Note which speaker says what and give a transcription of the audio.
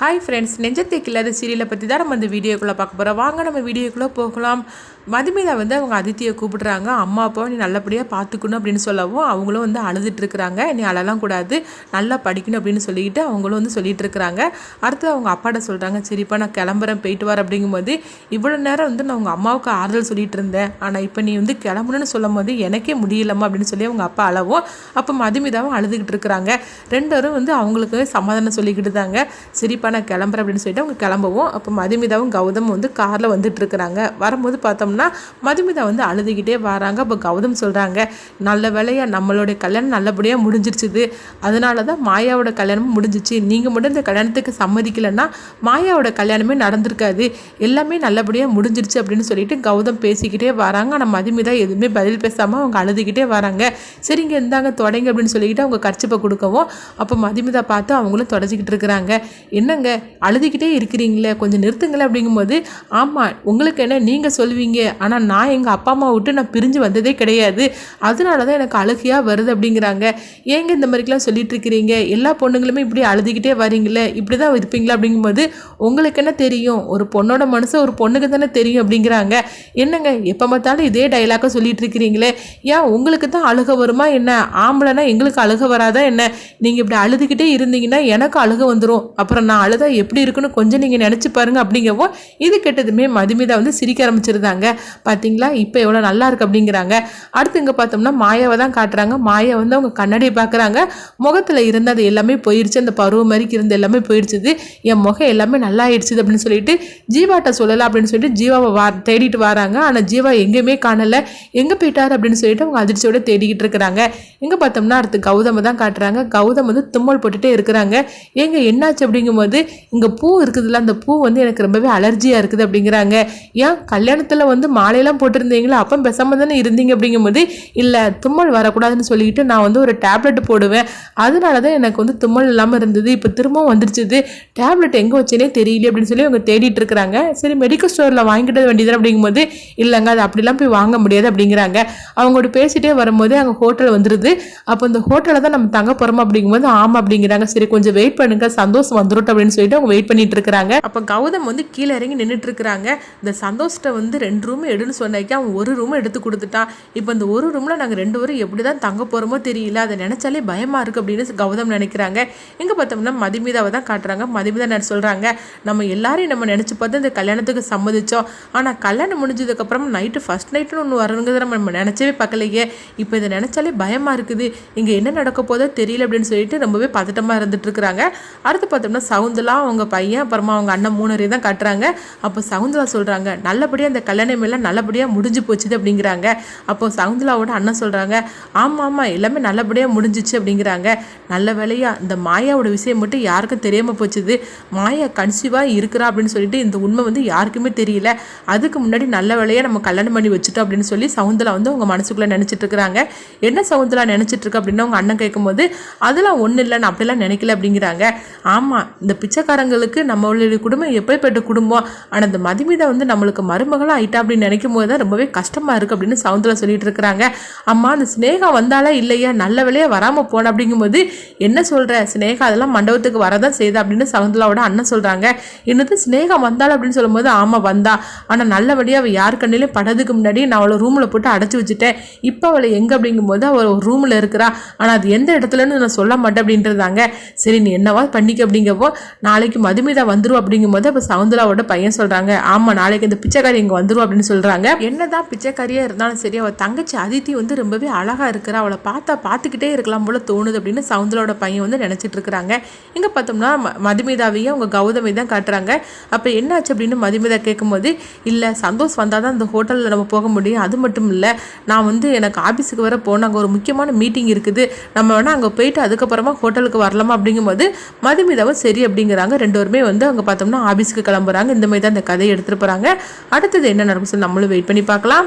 Speaker 1: Hi friends நெஞ்சத்துக்கு இல்லாத சீரியலை பற்றி தான் நம்ம இந்த வீடியோக்குள்ளே பார்க்க போகிறோம் வாங்க நம்ம வீடியோக்குள்ளே போகலாம். மதுமிதா வந்து அவங்க அதித்தியை கூப்பிடுறாங்க அம்மா அப்பாவை நீ நல்லபடியாக பார்த்துக்கணும் அப்படின்னு சொல்லவும் அவங்களும் வந்து அழுதுட்டு இருக்கிறாங்க. நீ அழலாம் கூடாது நல்லா படிக்கணும் அப்படின்னு சொல்லிட்டு அவங்களும் வந்து சொல்லிட்டு இருக்கிறாங்க. அடுத்து அவங்க அப்பாட்ட சொல்கிறாங்க சரிப்பா நான் கிளம்புறேன் போயிட்டு வர அப்படிங்கும்போது இவ்வளோ நேரம் வந்து நான் உங்கள் அம்மாவுக்கு ஆறுதல் சொல்லிட்டு இருந்தேன். ஆனால் இப்போ நீ வந்து கிளம்பணும்னு சொல்லும் போது எனக்கே முடியலம்மா அப்படின்னு சொல்லி அவங்க அப்பா அழவும். அப்போ மதுமிதாவும் அழுதுகிட்டு இருக்கிறாங்க. ரெண்டரும் வந்து அவங்களுக்கு சமாதானம் சொல்லிக்கிட்டு தாங்க சரிப்பா நான் கிளம்புறேன் அப்படின்னு சொல்லிட்டு அவங்க கிளம்பவும். அப்போ மதுமிதாவும் கௌதம் வந்து காரில் வந்துட்டு இருக்கிறாங்க. வரும்போது பார்த்தோம்னா மதுமிதா வந்து அழுதுகிட்டே வராங்க. அப்போ கௌதம் சொல்கிறாங்க நல்ல வேலையாக நம்மளுடைய கல்யாணம் நல்லபடியாக முடிஞ்சிருச்சுது. அதனால தான் மாயாவோட கல்யாணமும் முடிஞ்சிச்சு. நீங்கள் மட்டும் இந்த கல்யாணத்துக்கு சம்மதிக்கலைன்னா மாயாவோட கல்யாணமே நடந்திருக்காது. எல்லாமே நல்லபடியாக முடிஞ்சிருச்சு அப்படின்னு சொல்லிட்டு கௌதம் பேசிக்கிட்டே வராங்க. ஆனால் மதுமிதா எதுவுமே பதில் பேசாமல் அவங்க அழுதுகிட்டே வராங்க. சரிங்க இந்தாங்க தொடங்க அப்படின்னு சொல்லிக்கிட்டு அவங்க கர்ச்சிப்பை கொடுக்கவும் அப்போ மதுமிதா பார்த்து அவங்களும் தொடச்சிக்கிட்டு இருக்கிறாங்க. என்னங்க அழுதுகிட்டே இருக்கிறீங்களே கொஞ்சம் நிறுத்துங்களேன் அப்படிங்கும்போது ஆமாம் உங்களுக்கு என்ன நீங்கள் ஆனால் நான் எங்கள் அப்பா அம்மா விட்டு நான் பிரிஞ்சு வந்ததே கிடையாது. அதனால தான் எனக்கு அழுகையாக வருது அப்படிங்கிறாங்க. ஏங்க இந்த மாதிரிக்கெலாம் சொல்லிட்டு இருக்கிறீங்க? எல்லா பொண்ணுங்களுமே இப்படி அழுதுகிட்டே வரீங்களே இப்படி தான் இருப்பீங்களா? அப்படிங்கும்போது உங்களுக்கு என்ன தெரியும்? ஒரு பொண்ணோட மனசு ஒரு பொண்ணுக்கு தானே தெரியும் அப்படிங்கிறாங்க. என்னங்க எப்போ பார்த்தாலும் இதே டைலாக்கை சொல்லிட்டு இருக்கிறீங்களே? ஏன் உங்களுக்கு தான் அழுக வருமா என்ன? ஆம்பளைனா எங்களுக்கு அழுக வராதா என்ன? நீங்கள் இப்படி அழுதுகிட்டே இருந்தீங்கன்னா எனக்கு அழுக வந்துடும் அப்புறம் நான் அழுதா எப்படி இருக்குன்னு கொஞ்சம் நீங்கள் நினச்சி பாருங்க அப்படிங்கவும் இது கெட்டதுமே மதுமிதா வந்து சிரிக்க ஆரம்பிச்சிருந்தாங்க. பார்த்தீங்களா இப்போ எவ்வளோ நல்லா இருக்கு அப்படிங்கிறாங்க. அடுத்து இங்கே பார்த்தோம்னா மாயாவை தான் காட்டுறாங்க. மாயா வந்து அவங்க கண்ணாடியை பார்க்குறாங்க. முகத்தில் இருந்த அது எல்லாமே போயிடுச்சு. அந்த பருவம் மாதிரிக்கு இருந்த எல்லாமே போயிடுச்சுது. என் முகம் எல்லாமே நல்லா ஆயிடுச்சுது அப்படின்னு சொல்லிட்டு ஜீவாட்ட சொல்லலாம் அப்படின்னு சொல்லிட்டு ஜீவாவை வா தேடிட்டு வராங்க. ஆனால் ஜீவா எங்கேயுமே காணலை. எங்கே போயிட்டார் அப்படின்னு சொல்லிட்டு அவங்க அதிர்ச்சியோட தேடிக்கிட்டு இருக்கிறாங்க. இங்கே பார்த்தோம்னா அடுத்து கௌதமை தான் காட்டுறாங்க. கௌதம் வந்து தும்மல் போட்டுகிட்டே இருக்கிறாங்க. ஏங்க என்னாச்சு அப்படிங்கும்போது இங்கே பூ இருக்குதுல்ல அந்த பூ வந்து எனக்கு ரொம்பவே அலர்ஜியாக இருக்குது அப்படிங்கிறாங்க. ஏன் கல்யாணத்தில் வந்து வந்து மாலையெல்லாம் போட்டிருந்தீங்களா? அப்போ பெசாமல் தானே இருந்தீங்க அப்படிங்கும்போது இல்லை தும்மல் வரக்கூடாதுன்னு சொல்லிட்டு நான் வந்து ஒரு டேப்லெட் போடுவேன். அதனால தான் எனக்கு வந்து தும்மல் இல்லாமல் இருந்தது. இப்போ திரும்பவும் வந்துருச்சுது. டேப்லெட் எங்கே வச்சேனே தெரியல அப்படின்னு சொல்லி அவங்க தேடிட்டு இருக்கிறாங்க. சரி மெடிக்கல் ஸ்டோரில் வாங்கிட்டு வேண்டியது அப்படிங்கும்போது இல்லைங்க அது அப்படிலாம் போய் வாங்க முடியாது அப்படிங்கிறாங்க. அவங்களோட பேசிகிட்டே வரும்போது அங்கே ஹோட்டல் வந்துடுது அப்போ இந்த ஹோட்டலில் தான் நம்ம தங்க போகிறோம் அப்படிங்கும்போது ஆமாம் அப்படிங்கிறாங்க. சரி கொஞ்சம் வெயிட் பண்ணுங்க சந்தோஷம் வந்துடும் அப்படின்னு சொல்லிட்டு அவங்க வெயிட் பண்ணிட்டு இருக்கிறாங்க. அப்போ கௌதம் வந்து கீழே இறங்கி நின்றுட்டு இருக்கிறாங்க. இந்த சந்தோஷ்ட வந்து ரெண்டு ரூம் எடுன்னு சொன்னாக்கி அவன் ஒரு ரூம் எடுத்து கொடுத்துட்டான் இப்போ இந்த ஒரு ரூமில் நாங்கள் ரெண்டு பேரும் எப்படி தான் தங்க போகிறோமோ தெரியல. அதை நினச்சாலே பயமாக இருக்குது அப்படின்னு கௌதம் நினைக்கிறாங்க. இங்கே பார்த்தோம்னா மதுமிதாவை தான் காட்டுறாங்க. மதுமிதா நான் சொல்கிறாங்க நம்ம எல்லாரையும் நம்ம நினச்சி பார்த்து இந்த கல்யாணத்துக்கு சம்மதிச்சோம். ஆனால் கல்யாணம் முடிஞ்சதுக்கப்புறம் நைட்டு ஃபஸ்ட் நைட்டுன்னு ஒன்று வரணுங்கிறத நம்ம நம்ம நினச்சவே பார்க்கலையே. இப்போ இதை நினச்சாலே பயமாக இருக்குது. இங்கே என்ன நடக்க போதோ தெரியல அப்படின்னு சொல்லிட்டு ரொம்பவே பதட்டமாக இருந்துட்டு இருக்கிறாங்க. அடுத்து பார்த்தோம்னா சவுந்தலா அவங்க பையன் அப்புறமா அவங்க அண்ணன் மூணரையும் தான் காட்டுறாங்க. அப்போ சவுந்தலா சொல்கிறாங்க நல்லபடியாக அந்த கல்யாணம் எல்லாம் நல்லபடியாக முடிஞ்சு போச்சுது அப்படிங்கிறாங்க. அப்போ சவுந்தலாவோட அண்ணன் சொல்கிறாங்க ஆமாம் ஆமாம் எல்லாமே நல்லபடியாக முடிஞ்சிச்சு அப்படிங்கிறாங்க. நல்ல வேலையாக இந்த மாயாவோட விஷயம் மட்டும் யாருக்கும் தெரியாமல் போச்சுது. மாயா கன்சீவாக இருக்கிறா அப்படின்னு சொல்லிட்டு இந்த உண்மை வந்து யாருக்குமே தெரியல. அதுக்கு முன்னாடி நல்ல வேலையாக நம்ம கல்யாணம் பண்ணி வச்சுட்டோம் அப்படின்னு சொல்லி சவுந்தலா வந்து அவங்க மனசுக்குள்ளே நினச்சிட்டு இருக்கிறாங்க. என்ன சவுந்தலா நினச்சிட்டு இருக்கு அப்படின்னு அவங்க அண்ணன் கேட்கும்போது அதெல்லாம் ஒன்றும் இல்லை நான் அப்படிலாம் நினைக்கல அப்படிங்கிறாங்க. ஆமாம் இந்த பிச்சைக்காரங்களுக்கு நம்மளுடைய குடும்பம் எப்படிப்பட்ட குடும்பம். ஆனால் இந்த மதுமிதா வந்து நம்மளுக்கு மருமகளாக ஆயிட்டா அப்படின்னு நினைக்கும் போது தான் ரொம்பவே கஷ்டமாக இருக்குது அப்படின்னு சவுந்தரா சொல்லிட்டு இருக்கிறாங்க. அம்மா அந்த ஸ்னேகா வந்தாலா இல்லையா? நல்ல வேலையாக வராமல் போன அப்படிங்கும்போது என்ன சொல்கிற ஸ்னேகா அதெல்லாம் மண்டபத்துக்கு வரதான் செய்தா அப்படின்னு சவுந்தலாவோட அண்ணன் சொல்கிறாங்க என்னது ஸ்னேகா வந்தாள் அப்படின்னு சொல்லும்போது ஆமாம் வந்தா. ஆனால் நல்லபடியாக அவள் யார் கண்ணிலையும் படதுக்கு முன்னாடி நான் அவளை ரூமில் போட்டு அடைச்சி வச்சுட்டேன். இப்போ அவளை எங்கே அப்படிங்கும்போது அவள் ஒரு ரூமில் இருக்கிறா. ஆனால் அது எந்த இடத்துலன்னு நான் சொல்ல மாட்டேன் அப்படின்றதாங்க. சரி நீ என்னவா பண்ணிக்க அப்படிங்கப்போ நாளைக்கு மதுமிதா வந்துடும் அப்படிங்கும்போது அப்போ சவுந்தலாவோட பையன் சொல்கிறாங்க ஆமாம் நாளைக்கு இந்த பிச்சைக்காரி இங்கே வந்துடும் அப்படின்னு அப்படின்னு சொல்கிறாங்க என்னதான் பிச்சைக்காரியாக இருந்தாலும் சரி அவள் தங்கச்சி அதித்தி வந்து ரொம்பவே அழகாக இருக்கிறா. அவளை பார்த்தா பார்த்துக்கிட்டே இருக்கலாம் போல தோணுது அப்படின்னு சவுந்தரோட பையன் வந்து நினச்சிட்டு இருக்கிறாங்க. இங்கே பார்த்தோம்னா ம- மதுமிதாவையும் அவங்க கௌதமி தான் காட்டுறாங்க. அப்போ என்னாச்சு அப்படின்னு மதுமிதா கேட்கும்போது இல்லை சந்தோஷ் வந்தால் தான் இந்த ஹோட்டலில் நம்ம போக முடியும். அது மட்டும் இல்லை நான் வந்து எனக்கு ஆஃபீஸுக்கு வர போனேன் அங்கே ஒரு முக்கியமான மீட்டிங் இருக்குது. நம்ம வேணால் அங்கே போயிட்டு அதுக்கப்புறமா ஹோட்டலுக்கு வரலாமா? அப்படிங்கும்போது மதுமிதாவும் சரி அப்படிங்கிறாங்க. ரெண்டு பேருமே வந்து அங்கே பார்த்தோம்னா ஆஃபீஸுக்கு கிளம்புறாங்க. இந்த மாதிரி தான் இந்த கதையை எடுத்துகிட்டு போகிறாங்க அடுத்தது என்ன நடக்கும்? சொல்லி நம்மளும் வெயிட் பண்ணி பார்க்கலாம்.